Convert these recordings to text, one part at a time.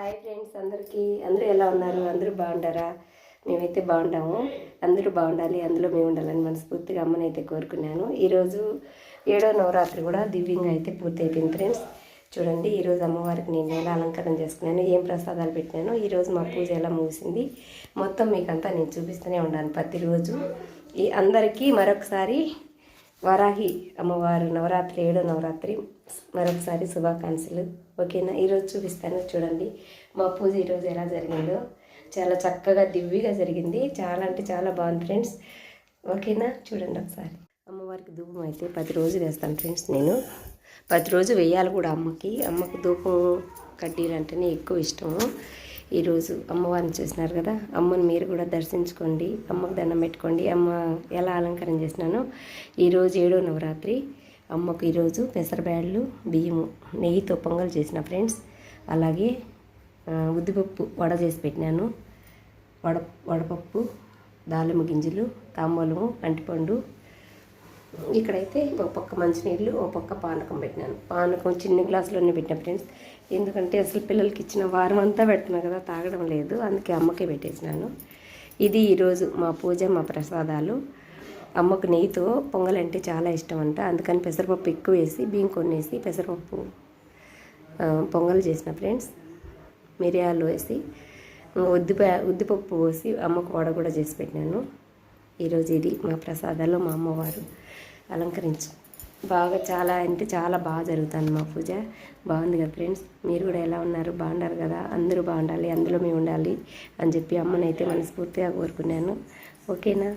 Hi friends అందరికీ. అందరూ ఎలా ఉన్నారు? అందరూ బాగుంటారా మేమైతే బాగుంటాము అందరూ బాగుండాలి. అందులో మేము ఉండాలని మనస్ఫూర్తిగా అమ్మనైతే కోరుకున్నాను. ఈరోజు ఏడో నవరాత్రి కూడా దివ్యంగా అయితే పూర్తి అయిపోయింది ఫ్రెండ్స్. చూడండి ఈరోజు అమ్మవారికి నేను ఎలా అలంకరణ చేసుకున్నాను ఏం ప్రసాదాలు పెట్టినాను ఈరోజు మా పూజ ఎలా ముగిసింది మొత్తం మీకంతా నేను చూపిస్తూనే ఉన్నాను ప్రతిరోజు. ఈ అందరికీ మరొకసారి వరాహి అమ్మవారు నవరాత్రి ఏడో నవరాత్రి. మరొకసారి శుభాకాంక్షలు. ఓకేనా? ఈరోజు చూపిస్తాను. చూడండి. మా పూజ ఈరోజు ఎలా జరిగిందో. చాలా చక్కగా దివ్యగా జరిగింది. చాలా అంటే చాలా బాగుంది ఫ్రెండ్స్. ఓకేనా? చూడండి ఒకసారి. అమ్మవారికి ధూపం అయితే పది రోజు వేస్తాను ఫ్రెండ్స్ నేను. ప్రతిరోజు వేయాలి కూడా అమ్మకి. అమ్మకు ధూపం కడ్డీలు అంటేనే ఎక్కువ ఇష్టము. ఈరోజు అమ్మవారిని చూసినారు కదా? అమ్మని మీరు కూడా దర్శించుకోండి అమ్మకు దండం పెట్టుకోండి. అమ్మ ఎలా అలంకరణ చేసినానో ఈరోజు ఏడో నవరాత్రి. అమ్మకు ఈరోజు పెసరబ్యాళ్ళు బియ్యము నెయ్యితో పొంగల్ చేసిన ఫ్రెండ్స్. అలాగే ఉద్దిపప్పు వడ చేసి పెట్టినాను. వడ వడపప్పు దాలిమ గింజలు తాంబూలము అంటిపండు ఇక్కడైతే ఒక పక్క మంచినీళ్ళు ఒక పక్క పానకం పెట్టినాను. పానకం చిన్న గ్లాసులోనే పెట్టిన ఫ్రెండ్స్. ఎందుకంటే అసలు పిల్లలకి ఇచ్చిన వారం అంతా పెడుతున్నా కదా తాగడం లేదు. అందుకే అమ్మకే పెట్టేసినాను. ఇది ఈరోజు మా పూజ మా ప్రసాదాలు. అమ్మకు నెయ్యితో పొంగలంటే చాలా ఇష్టం అంట అందుకని పెసరపప్పు ఎక్కువ వేసి బియ్యం కొనేసి పెసరపప్పు పొంగల్ చేసిన ఫ్రెండ్స్. మిరియాలు వేసి ఉద్దిప ఉద్దిపప్పు పోసి అమ్మకు వడ కూడా చేసి పెట్టినాను. ఈరోజు ఇది మా ప్రసాదాలు మా అమ్మవారు అలంకరించు. బాగా చాలా అంటే చాలా బాగా జరుగుతుంది మా పూజ. బాగుంది కదా ఫ్రెండ్స్? మీరు కూడా ఎలా ఉన్నారు? బాగున్నారు కదా? అందరూ బాగుండాలి అందులో మేము ఉండాలి అని చెప్పి అమ్మనైతే మనస్ఫూర్తిగా కోరుకున్నాను. ఓకేనా?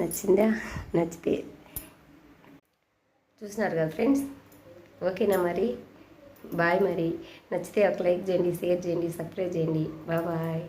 నచ్చిందా? నచ్చితే చూసినారు కదా ఫ్రెండ్స్? ఓకేనా మరి? బాయ్ మరి. నచ్చితే ఒక లైక్ చేయండి షేర్ చేయండి సబ్స్క్రైబ్ చేయండి. బాయ్.